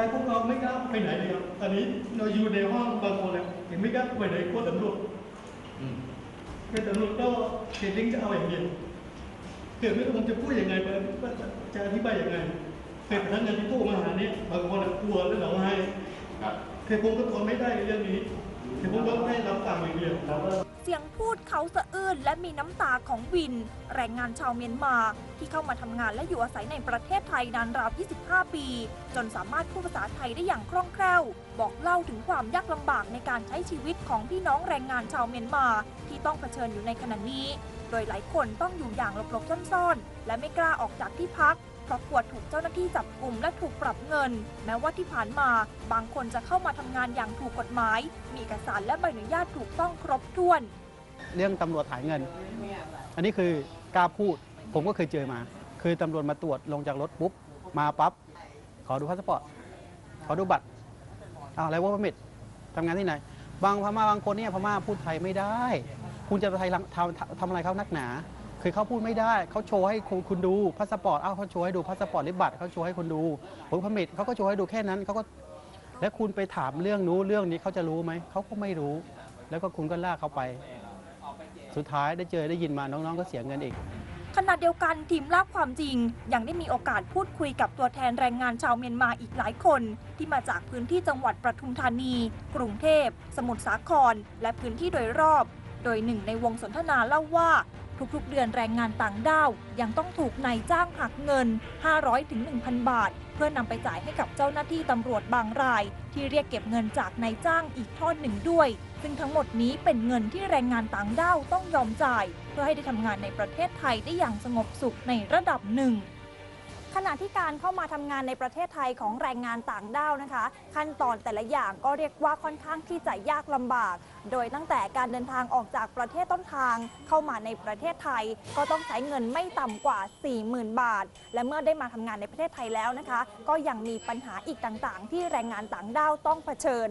ายพวกเราไม่กล้าไปไหนเลยครับตอนนี้เราอยู่ในห้องบางคนเลยยังไม่กล้าไปไหนกลัวตำรวจอืมเป็นตำรวจก็เขียนลิงก์จะเอาอย่างเดียวเกิดไม่รู้ผมจะพูดยังไงว่าจะอธิบายยังไงเคยพนักงานที่โทรมาหาเนี่ยบางคนกลัวแล้วเราให้ครับแต่ผมก็ทนไม่ได้เรื่องนี้แต่ผมก็ให้รับฟังอย่างเดียวเสียงพูดเขาสะอื้นและมีน้ำตาของวิน แรงงานชาวเมียนมา ที่เข้ามาทำงานและอยู่อาศัยในประเทศไทยนานราว 25 ปี จนสามารถพูดภาษาไทยได้อย่างคล่องแคล่ว บอกเล่าถึงความยากลำบากในการใช้ชีวิตของพี่น้องแรงงานชาวเมียนมา ที่ต้องเผชิญอยู่ในขณะนี้ โดยหลายคนต้องอยู่อย่างหลบๆซ่อนๆ และไม่กล้าออกจากที่พัก เพราะกลัวถูกเจ้าหน้าที่จับกลุ่มและถูกปรับเงิน แม้ว่าที่ผ่านมาบางคนจะเข้ามาทำงานอย่างถูกกฎหมาย มีเอกสารและใบอนุญาตถูกต้องครบถ้วน เรื่องตำรวจถ่ายเงิน อันนี้คือกล้าพูด ผมก็เคยเจอมา คือตำรวจมาตรวจลงจากรถปุ๊บ มาปั๊บ ขอดูพาสปอร์ต ขอดูบัตรอ้าวอะไรว่าพมิดทำงานที่ไหน บางพม่าบางคนเนี่ยพม่าพูดไทยไม่ได้ คุณจะไปไทยทำทำทำอะไรเขานักหนา คือเขาพูดไม่ได้เขาโชว์ให้คุณคุณดูพาสปอร์ตอ้าวเขาโชว์ให้ดูพาสปอร์ตหรือบัตรเขาโชว์ให้คุณดูผมพมิดเขาก็โชว์ให้ดูแค่นั้นเขาก็แล้วคุณไปถามเรื่องนู้เรื่องนี้เขาจะรู้ไหมเขาก็ไม่รู้ แล้วก็คุณก็ลากเขาไป สุดท้ายได้เจอได้ยินมาน้องๆ ก็เสียเงินอีกขณะเดียวกันทีมลากความจริง ยังได้มีโอกาสพูดคุยกับตัวแทนแรงงานชาวเมียนมาอีกหลายคน ที่มาจากพื้นที่จังหวัดปทุมธานี กรุงเทพ สมุทรสาคร และพื้นที่โดยรอบ โดยหนึ่งในวงสนทนาเล่าว่า ทุกๆ เดือนแรงงานต่างด้าว ยังต้องถูกนายจ้างหักเงิน 500ถึง1,000 บาท เพื่อนำไปจ่ายให้กับเจ้าหน้าที่ตำรวจบางราย ที่เรียกเก็บเงินจากนายจ้างอีกทอดหนึ่งด้วย ซึ่งทั้งหมดนี้เป็นเงินที่แรงงานต่างด้าวต้องยอมจ่าย เพื่อให้ได้ทำงานในประเทศไทยได้อย่างสงบสุขในระดับหนึ่ง ขณะที่การเข้ามาทำงานในประเทศไทยของแรงงานต่างด้าวนะคะ ขั้นตอนแต่ละอย่างก็เรียกว่าค่อนข้างที่จะยากลำบาก โดยตั้งแต่การเดินทางออกจากประเทศต้นทาง เข้ามาในประเทศไทย ก็ต้องใช้เงินไม่ต่ำกว่า 40,000 บาท และเมื่อได้มาทำงานในประเทศไทยแล้วนะคะ ก็ยังมีปัญหาอีกต่างๆ ที่แรงงานต่างด้าวต้องเผชิญ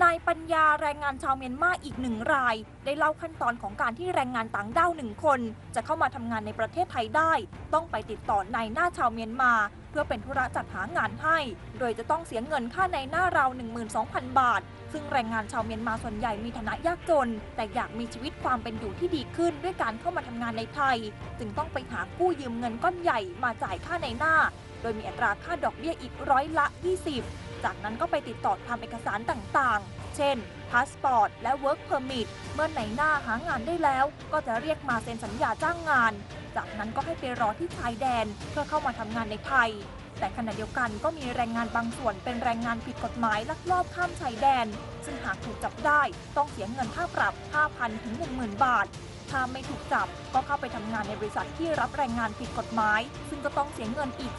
นายปัญญาแรงงานชาวเมียนมาอีกหนึ่งราย ได้เล่าขั้นตอนของการที่แรงงานต่างด้าวหนึ่งคน จะเข้ามาทำงานในประเทศไทยได้ ต้องไปติดต่อนายหน้าชาวเมียนมา เพื่อเป็นธุระจัดหางานให้ โดยจะต้องเสียเงินค่าในหน้าราว 12,000 บาท ซึ่งแรงงานชาวเมียนมาส่วนใหญ่มีฐานะยากจน แต่อยากมีชีวิตความเป็นอยู่ที่ดีขึ้นด้วยการเข้ามาทำงานในไทย จึงต้องไปหากู้ยืมเงินก้อนใหญ่มาจ่ายค่าในหน้า โดยมีอัตราค่าดอกเบี้ยอีกร้อยละ 20 จากนั้นก็ไปติดต่อทำเอกสารต่างๆ เช่น พาสปอร์ต และ Work Permit เมื่อไหนหน้าหางานได้แล้ว ก็จะเรียกมาเซ็นสัญญาจ้างงาน จากนั้นก็ให้ไปรอที่ชายแดน เพื่อเข้ามาทำงานในไทย แต่ขณะเดียวกันก็มีแรงงานบางส่วนเป็นแรงงานผิดกฎหมายลักลอบข้ามชายแดน ซึ่งหากถูกจับได้ต้องเสียเงินค่าปรับ 5,000 ถึง 10,000 บาทถ้าไม่ถูกจับก็เข้าไปทำงานในบริษัทที่รับแรงงานผิดกฎหมาย ซึ่งก็ต้องเสียเงินอีก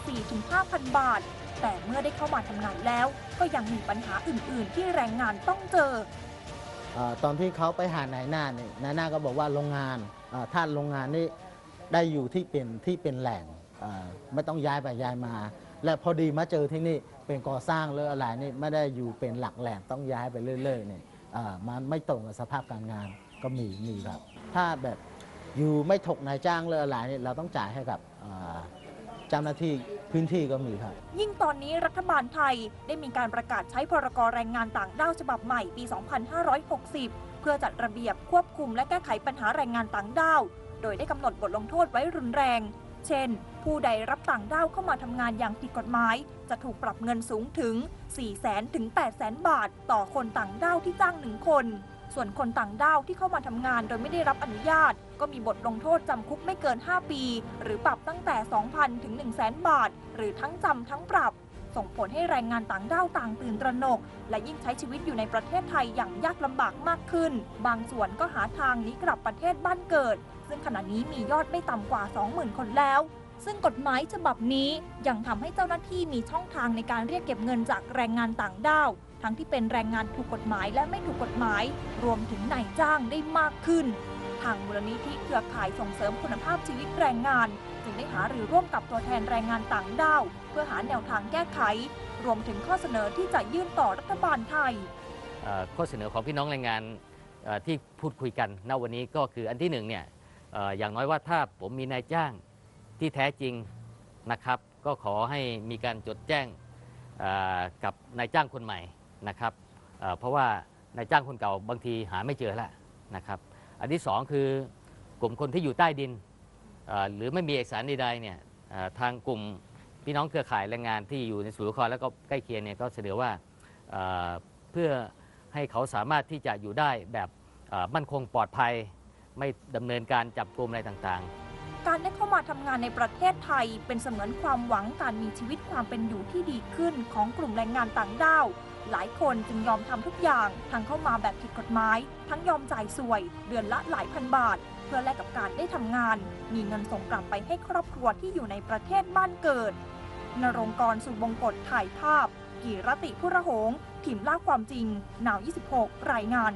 4-5,000 บาท แต่เมื่อได้เข้ามาทำงานแล้ว ก็ยังมีปัญหาอื่น ๆ ที่แรงงานต้องเจออตอนที่เขาไปหานายหน้าเนี่ยนายหน้าก็บอกว่าโรงงานอ่อถ้าโรงงานนี่ได้อยู่ที่เป็นที่เป็นแหล่งอ่อไม่ต้องย้ายไปย้ายมา และพอดีมาเจอที่นี่เป็นก่อสร้างหรืออะไรนี่ไม่ได้อยู่เป็นหลักแหล่งต้องย้ายไปเรื่อยๆเนี่ยอ่อมันไม่ตรงกับสภาพการงานก็มีมีครับ ถ้าแบบอยู่ไม่ถกนายจ้างหรืออะไรนี่เราต้องจ่ายให้กับอ่อเจ้าหน้าที่ พื้นที่ก็มีครับ ยิ่งตอนนี้รัฐบาลไทยได้มีการประกาศใช้พรกรแรงงานต่างด้าวฉบับใหม่ปี 2560 เพื่อจัดระเบียบควบคุมและแก้ไขปัญหาแรงงานต่างด้าว โดยได้กำหนดบทลงโทษไว้รุนแรง เช่น ผู้ใดรับต่างด้าวเข้ามาทำงานอย่างผิดกฎหมาย จะถูกปรับเงินสูงถึง 400,000 ถึง 800,000 บาท ต่อคนต่างด้าวที่จ้างหนึ่งคน ส่วนคนต่างด้าวที่เข้ามาทำงานโดยไม่ได้รับอนุญาต ก็มีบทลงโทษจำคุกไม่เกิน 5 ปี หรือปรับตั้งแต่ 2,000 ถึง 100,000 บาท หรือทั้งจำทั้งปรับ ส่งผลให้แรงงานต่างด้าวต่างตื่นตระหนก และยิ่งใช้ชีวิตอยู่ในประเทศไทยอย่างยากลำบากมากขึ้น บางส่วนก็หาทางหนีกลับประเทศบ้านเกิด ซึ่งขณะนี้มียอดไม่ต่ำกว่า 20,000 คนแล้ว ซึ่งกฎหมายฉบับนี้ยังทำให้เจ้าหน้าที่มีช่องทางในการเรียกเก็บเงินจากแรงงานต่างด้าว ทั้งที่เป็นแรงงานถูกกฎหมายและไม่ถูกกฎหมาย รวมถึงนายจ้างได้มากขึ้น ทางมูลนิธิเครือข่ายส่งเสริมคุณภาพชีวิตแรงงาน จึงได้หารือร่วมกับตัวแทนแรงงานต่างด้าว เพื่อหาแนวทางแก้ไข รวมถึงข้อเสนอที่จะยื่นต่อรัฐบาลไทย เอ่อข้อเสนอของพี่น้องแรงงานเอ่อที่พูดคุยกันณวันนี้ก็คืออันที่หนึ่งเนี่ยเอ่ออย่างน้อยว่าถ้าผมมีนายจ้าง ที่แท้จริงนะครับ ก็ขอให้มีการจดแจ้งกับนายจ้างคนใหม่นะครับเพราะว่านายจ้างคนเก่าบางทีหาไม่เจอแล้วนะครับ อันที่สองคือกลุ่มคนที่อยู่ใต้ดินหรือไม่มีเอกสารใดๆเนี่ยทางกลุ่มพี่น้องเครือข่ายแรงงานที่อยู่ในสุรครแล้วก็ใกล้เคียงเนี่ยก็เสนอว่าเพื่อให้เขาสามารถที่จะอยู่ได้แบบมั่นคงปลอดภัย ไม่ดำเนินการจับกลุ่มอะไรต่างๆ การได้เข้ามาทำงานในประเทศไทย เป็นเสมือนความหวังการมีชีวิตความเป็นอยู่ที่ดีขึ้นของกลุ่มแรงงานต่างด้าว หลายคนจึงยอมทำทุกอย่าง ทั้งเข้ามาแบบผิดกฎหมาย ทั้งยอมจ่ายสวย เดือนละหลายพันบาท เพื่อแลกกับการได้ทำงาน มีเงินส่งกลับไปให้ครอบครัวที่อยู่ในประเทศบ้านเกิด นรงกรสุบงกฎถ่ายภาพ กีรติพุระหงทีมล่าความจริงหนาว 26 รายงาน